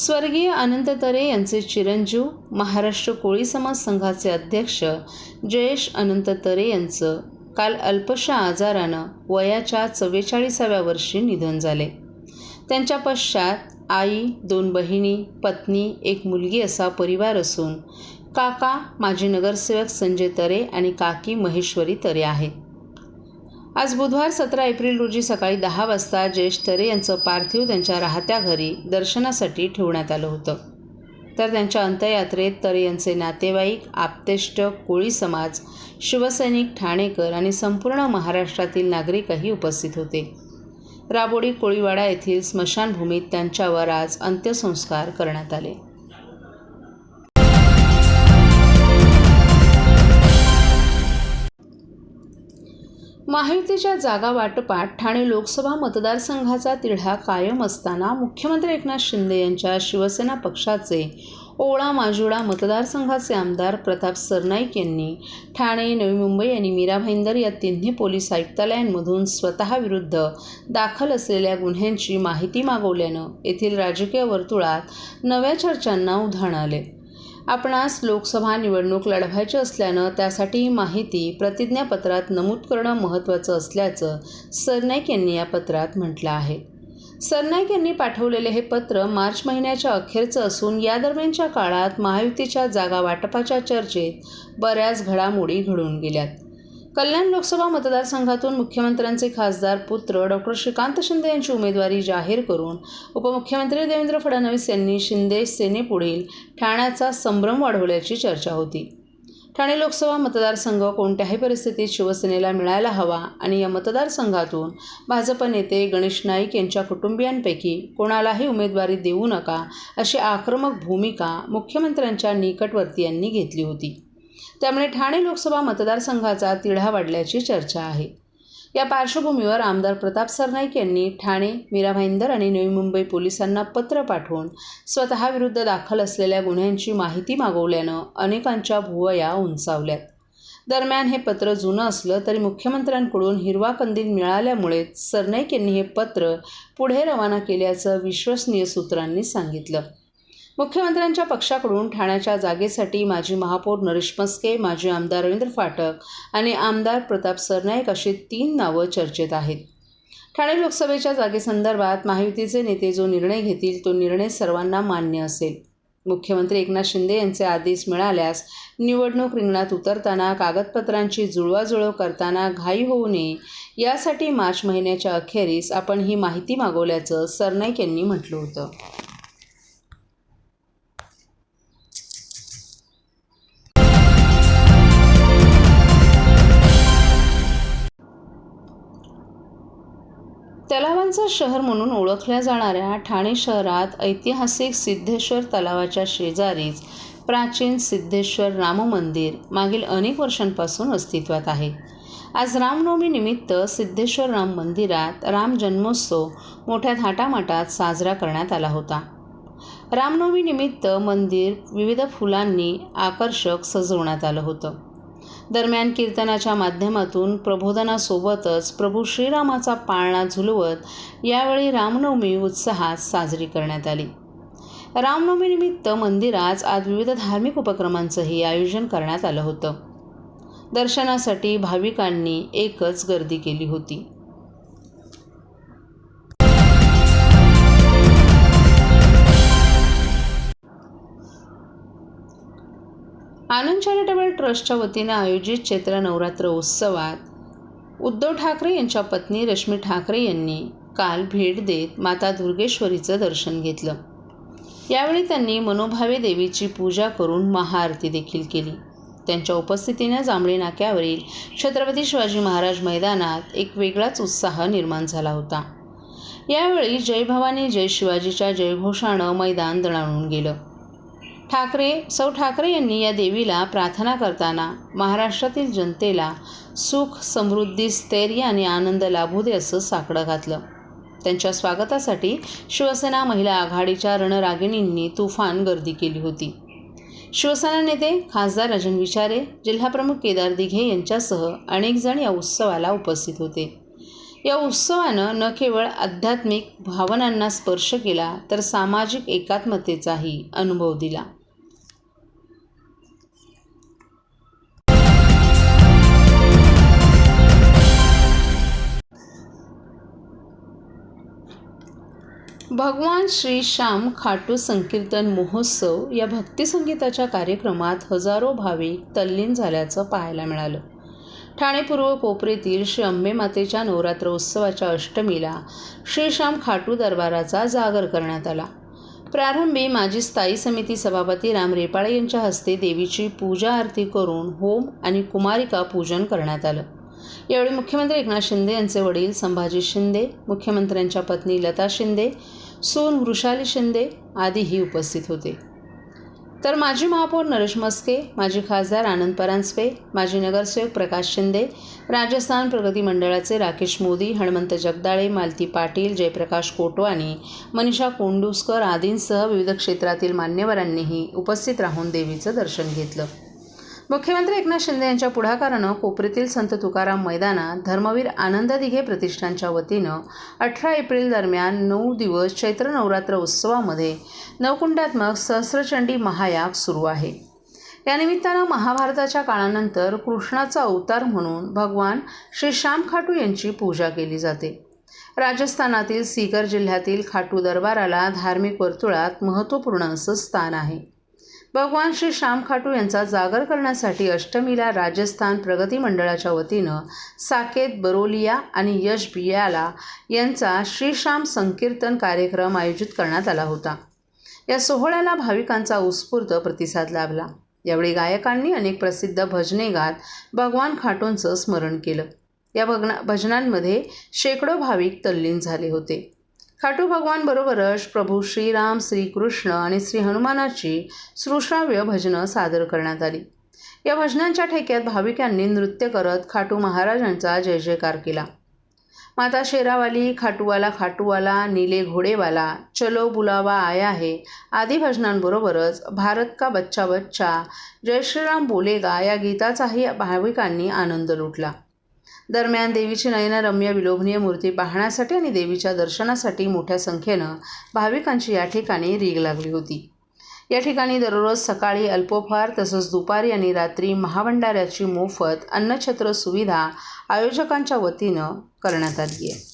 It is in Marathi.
स्वर्गीय अनंत तरे यांचे चिरंजीव महाराष्ट्र कोळी समाज संघाचे अध्यक्ष जयेश अनंत तरे यांचं काल अल्पशा आजारानं वयाच्या चव्वेचाळीसाव्या वर्षी निधन झाले. त्यांच्या पश्चात आई दोन बहिणी पत्नी एक मुलगी असा परिवार असून काका माजी नगरसेवक संजय तरे आणि काकी महेश्वरी तरे आहेत. आज बुधवार सतरा एप्रिल रोजी सकाळी दहा वाजता जयेश तरे यांचं पार्थिव त्यांच्या राहत्या घरी दर्शनासाठी ठेवण्यात आलं होतं. तर त्यांच्या अंत्ययात्रेत तरे यांचे नातेवाईक आप्तेष्ट कोळी समाज शिवसैनिक ठाणेकर आणि संपूर्ण महाराष्ट्रातील नागरिकही उपस्थित होते. राबोडी कोळीवाडा येथील स्मशानभूमीत त्यांच्यावर आज अंत्यसंस्कार करण्यात आले. महायुतीच्या जागा वाटपात ठाणे लोकसभा मतदारसंघाचा तिढा कायम असताना मुख्यमंत्री एकनाथ शिंदे यांच्या शिवसेना पक्षाचे ओळा माजुळा मतदारसंघाचे आमदार प्रताप सरनाईक यांनी ठाणे नवी मुंबई आणि मीरा भाईंदर या तिन्ही पोलीस आयुक्तालयांमधून स्वतःविरुद्ध दाखल असलेल्या गुन्ह्यांची माहिती मागवल्यानं येथील राजकीय वर्तुळात नव्या चर्चांना उधाण आले. आपणास लोकसभा निवडणूक लढवायची असल्यानं त्यासाठी ही माहिती प्रतिज्ञापत्रात नमूद करणं महत्त्वाचं असल्याचं सरनाईक यांनी या पत्रात म्हटलं आहे. सरनाईक यांनी पाठवलेले हे पत्र मार्च महिन्याच्या अखेरचं असून या दरम्यानच्या काळात महायुतीच्या जागा वाटपाच्या चर्चेत बऱ्याच घडामोडी घडून गेल्यात. कल्याण लोकसभा मतदारसंघातून मुख्यमंत्र्यांचे खासदार पुत्र डॉक्टर श्रीकांत शिंदे यांची उमेदवारी जाहीर करून उपमुख्यमंत्री देवेंद्र फडणवीस यांनी शिंदे सेनेपुढील ठाण्याचा संभ्रम वाढवल्याची चर्चा होती. ठाणे लोकसभा मतदारसंघ कोणत्याही परिस्थितीत शिवसेनेला मिळायला हवा आणि या मतदारसंघातून भाजप नेते गणेश नाईक यांच्या कुटुंबियांपैकी कोणालाही उमेदवारी देऊ नका अशी आक्रमक भूमिका मुख्यमंत्र्यांच्या निकटवर्तीयांनी घेतली होती. त्यामुळे ठाणे लोकसभा मतदारसंघाचा तिढा वाढल्याची चर्चा आहे. या पार्श्वभूमीवर आमदार प्रताप सरनाईक यांनी ठाणे मीरा भाईंदर आणि नवी मुंबई पोलिसांना पत्र पाठवून स्वतःविरुद्ध दाखल असलेल्या गुन्ह्यांची माहिती मागवल्यानं अनेकांच्या भुवया उंचावल्यात. दरम्यान हे पत्र जुनं असलं तरी मुख्यमंत्र्यांकडून हिरवा कंदील मिळाल्यामुळे सरनाईक यांनी हे पत्र पुढे रवाना केल्याचं विश्वसनीय सूत्रांनी सांगितलं. मुख्यमंत्र्यांच्या पक्षाकडून ठाण्याच्या जागेसाठी माजी महापौर नरेश मस्के माजी आमदार रवींद्र फाटक आणि आमदार प्रताप सरनाईक अशी तीन नावं चर्चेत आहेत. ठाणे लोकसभेच्या जागेसंदर्भात महायुतीचे नेते जो निर्णय घेतील तो निर्णय सर्वांना मान्य असेल. मुख्यमंत्री एकनाथ शिंदे यांचे आदेश मिळाल्यास निवडणूक रिंगणात उतरताना कागदपत्रांची जुळवाजुळव करताना घाई होऊ नये यासाठी मार्च महिन्याच्या अखेरीस आपण ही माहिती मागवल्याचं सरनाईक यांनी म्हटलं होतं. तलावांचं शहर म्हणून ओळखल्या जाणाऱ्या ठाणे शहरात ऐतिहासिक सिद्धेश्वर तलावाच्या शेजारीच प्राचीन सिद्धेश्वर राममंदिर मागील अनेक वर्षांपासून अस्तित्वात आहे. आज रामनवमीनिमित्त सिद्धेश्वर राम मंदिरात राम जन्मोत्सव मोठ्या थाटामाटात साजरा करण्यात आला होता. रामनवमीनिमित्त मंदिर विविध फुलांनी आकर्षक सजवण्यात आलं होतं. दरम्यान कीर्तनाच्या माध्यमातून प्रबोधनासोबतच प्रभू श्रीरामाचा पाळणा झुलवत यावेळी रामनवमी उत्साहात साजरी करण्यात आली. रामनवमीनिमित्त मंदिरात आज विविध धार्मिक उपक्रमांचंही आयोजन करण्यात आलं होतं. दर्शनासाठी भाविकांनी एकच गर्दी केली होती. आनंद चॅरिटेबल ट्रस्टच्या वतीनं आयोजित चैत्र नवरात्र उत्सवात उद्धव ठाकरे यांच्या पत्नी रश्मी ठाकरे यांनी काल भेट देत माता दुर्गेश्वरीचं दर्शन घेतलं. यावेळी त्यांनी मनोभावे देवीची पूजा करून महाआरती देखील केली. त्यांच्या उपस्थितीनं जांभळी नाक्यावरील छत्रपती शिवाजी महाराज मैदानात एक वेगळाच उत्साह निर्माण झाला होता. यावेळी जय भवानी जय शिवाजीच्या जयघोषानं मैदान दणाणून गेलं. ठाकरे सौ ठाकरे यांनी या देवीला प्रार्थना करताना महाराष्ट्रातील जनतेला सुख समृद्धी स्थैर्य आणि आनंद लाभू दे असं साकडं घातलं. त्यांच्या स्वागतासाठी शिवसेना महिला आघाडीच्या रणरागिणींनी तुफान गर्दी केली होती. शिवसेना नेते खासदार राजन विचारे जिल्हाप्रमुख केदार दिघे यांच्यासह अनेक जण या उत्सवाला उपस्थित होते. या उत्सवानं न केवळ आध्यात्मिक भावनांना स्पर्श केला तर सामाजिक एकात्मतेचाही अनुभव दिला. भगवान श्री श्याम खाटू संकीर्तन महोत्सव या भक्तिसंगीताच्या कार्यक्रमात हजारो भाविक तल्लीन झाल्याचं पाहायला मिळालं. ठाणे पूर्व कोपरेतील श्री अंबे मातेच्या नवरात्र उत्सवाच्या अष्टमीला श्री श्याम खाटू दरबाराचा जागर करण्यात आला. प्रारंभी माजी स्थायी समिती सभापती राम रेपाळे यांच्या हस्ते देवीची पूजा आरती करून होम आणि कुमारिका पूजन करण्यात आलं. यावेळी मुख्यमंत्री एकनाथ शिंदे यांचे वडील संभाजी शिंदे मुख्यमंत्र्यांच्या पत्नी लता शिंदे सून वृषाली शिंदे आदीही उपस्थित होते. तर माजी महापौर नरेश मस्के माजी खासदार आनंद परांजपे माजी नगरसेवक प्रकाश शिंदे राजस्थान प्रगती मंडळाचे राकेश मोदी हणमंत जगदाळे मालती पाटील जयप्रकाश कोटवानी मनीषा कोंडुस्कर आदींसह विविध क्षेत्रातील मान्यवरांनीही उपस्थित राहून देवीचं दर्शन घेतलं. मुख्यमंत्री एकनाथ शिंदे यांच्या पुढाकारानं कोपरीतील संत तुकाराम मैदानात धर्मवीर आनंद दिघे प्रतिष्ठानच्या वतीनं अठरा एप्रिल दरम्यान नऊ दिवस चैत्र नवरात्र उत्सवामध्ये नवकुंडात्मक सहस्रचंडी महायाग सुरू आहे. यानिमित्तानं महाभारताच्या काळानंतर कृष्णाचा अवतार म्हणून भगवान श्री श्याम खाटू यांची पूजा केली जाते. राजस्थानातील सीकर जिल्ह्यातील खाटू दरबाराला धार्मिक वर्तुळात महत्त्वपूर्ण असं स्थान आहे. भगवान श्री श्याम खाटू यांचा जागर करण्यासाठी अष्टमीला राजस्थान प्रगती मंडळाच्या वतीनं साकेत बरोलिया आणि यश बियाला यांचा श्रीश्याम संकीर्तन कार्यक्रम आयोजित करण्यात आला होता. या सोहळ्याला भाविकांचा उत्स्फूर्त प्रतिसाद लाभला. यावेळी गायकांनी अनेक प्रसिद्ध भजने गात भगवान खाटूंचं स्मरण केलं. या भगना भजनांमध्ये शेकडो भाविक तल्लीन झाले होते. खाटू भगवानबरोबरच प्रभू श्रीराम श्रीकृष्ण आणि श्री हनुमानाची सुश्राव्य भजनं सादर करण्यात आली. या भजनांच्या ठेक्यात भाविकांनी नृत्य करत खाटू महाराजांचा जय जयकार केला. माता शेरावाली खाटूवाला खाटूवाला नीले घोडेवाला चलो बुलावा आया है आदी भजनांबरोबरच भारत का बच्चा बच्चा जय श्रीराम बोलेगा या गीताचाही भाविकांनी आनंद लुटला. दरम्यान देवीची नयनरम्य विलोभनीय मूर्ती पाहण्यासाठी आणि देवीच्या दर्शनासाठी मोठ्या संख्येनं भाविकांची या ठिकाणी रीग लागली होती. या ठिकाणी दररोज सकाळी अल्पोफार तसंच दुपारी आणि रात्री महाभंडाऱ्याची मोफत अन्नछत्र सुविधा आयोजकांच्या वतीनं करण्यात आली आहे.